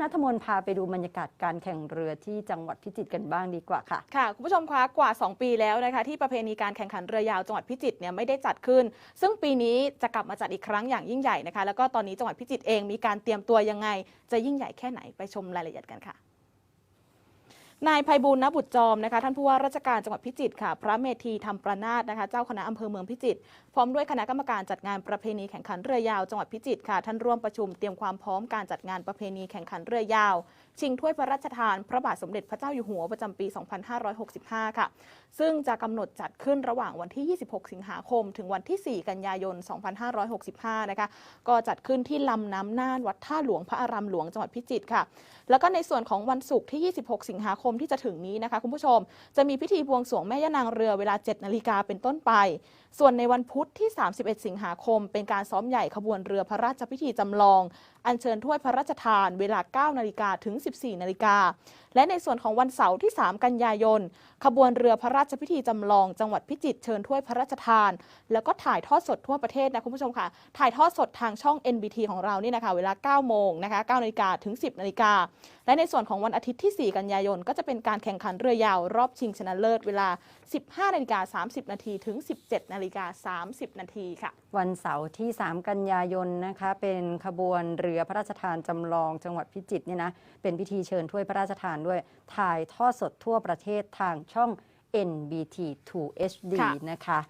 คุณนัทมนพาไปดูบรรยากาศการแข่งเรือที่จังหวัดพิจิตรกันบ้างดีกว่าค่ะ ค่ะ คุณผู้ชมคะกว่า 2 ปีแล้วนะคะ ที่ประเพณีการแข่งขันเรือยาวจังหวัดพิจิตรเนี่ยไม่ได้จัดขึ้น ซึ่งปีนี้จะกลับมาจัดอีกครั้งอย่างยิ่งใหญ่นะคะ แล้วก็ตอนนี้จังหวัดพิจิตรเองมีการเตรียมตัวยังไง จะยิ่งใหญ่แค่ไหนไปชมรายละเอียดกันค่ะ นายภัยบูลย์นบุตรจอมนะคะท่านผู้ว่าราชการจังหวัดพิจิตรค่ะ พระเมธีธรรมประนาตนะคะ เจ้าคณะอำเภอเมืองพิจิตรพร้อมด้วยคณะกรรมการจัดงานประเพณีแข่งขันเรือยาวจังหวัดพิจิตรค่ะ ท่านร่วมประชุมเตรียมความพร้อมการจัดงานประเพณีแข่งขันเรือยาว ชิงถ้วยพระราชทาน พระบาทสมเด็จพระเจ้าอยู่หัวประจำปี 2565 ค่ะ ซึ่งจะกำหนดจัดขึ้นระหว่างวันที่ 26 สิงหาคม ถึงวันที่ 4 กันยายน 2565 นะคะ ก็จัดขึ้นที่ลำน้ำน่านวัดท่าหลวงพระอารามหลวงจังหวัดพิจิตรค่ะ แล้วก็ในส่วนของวันศุกร์ที่ 26 สิงหาคมที่จะถึงนี้นะคะ คุณผู้ชม จะมีพิธีบวงสรวงแม่ย่านางเรือเวลา 7 นาฬิกาเป็นต้นไป ส่วนในวันพุธที่ 31 สิงหาคม เป็นการซ้อมใหญ่ขบวนเรือพระราชพิธีจำลอง อัญเชิญถ้วยพระราชทาน เวลา 9 นาฬิกาถึง14 นาฬิกา และในส่วนของวันเสาร์ที่ 3 กันยายน ขบวนเรือพระราชพิธีจำลอง จังหวัดพิจิตรเชิญถ้วยพระราชทาน แล้วก็ถ่ายทอดสดทั่วประเทศนะคุณผู้ชมค่ะ ถ่ายทอดสดทางช่อง NBT ของเรานี่นะคะเวลา 9 โมงนะคะ9นาฬิกาถึง 10 นาฬิกา และในส่วนของวันอาทิตย์ที่ 4 กันยายน ก็จะเป็นการแข่งขันเรือยาวรอบชิงชนะเลิศเวลา 15 นาฬิกา 30 นาทีถึง 17 นาฬิกา 30 นาทีค่ะ วันเสาร์ที่ 3 กันยายนนะคะ เป็นขบวนเรือพระราชทานจำลองจังหวัดพิจิตรเนี่ยนะเป็นพิธีเชิญถ้วยพระราชทานด้วย ถ่ายทอดสดทั่วประเทศทางช่อง NBT 2 HD ค่ะนะคะ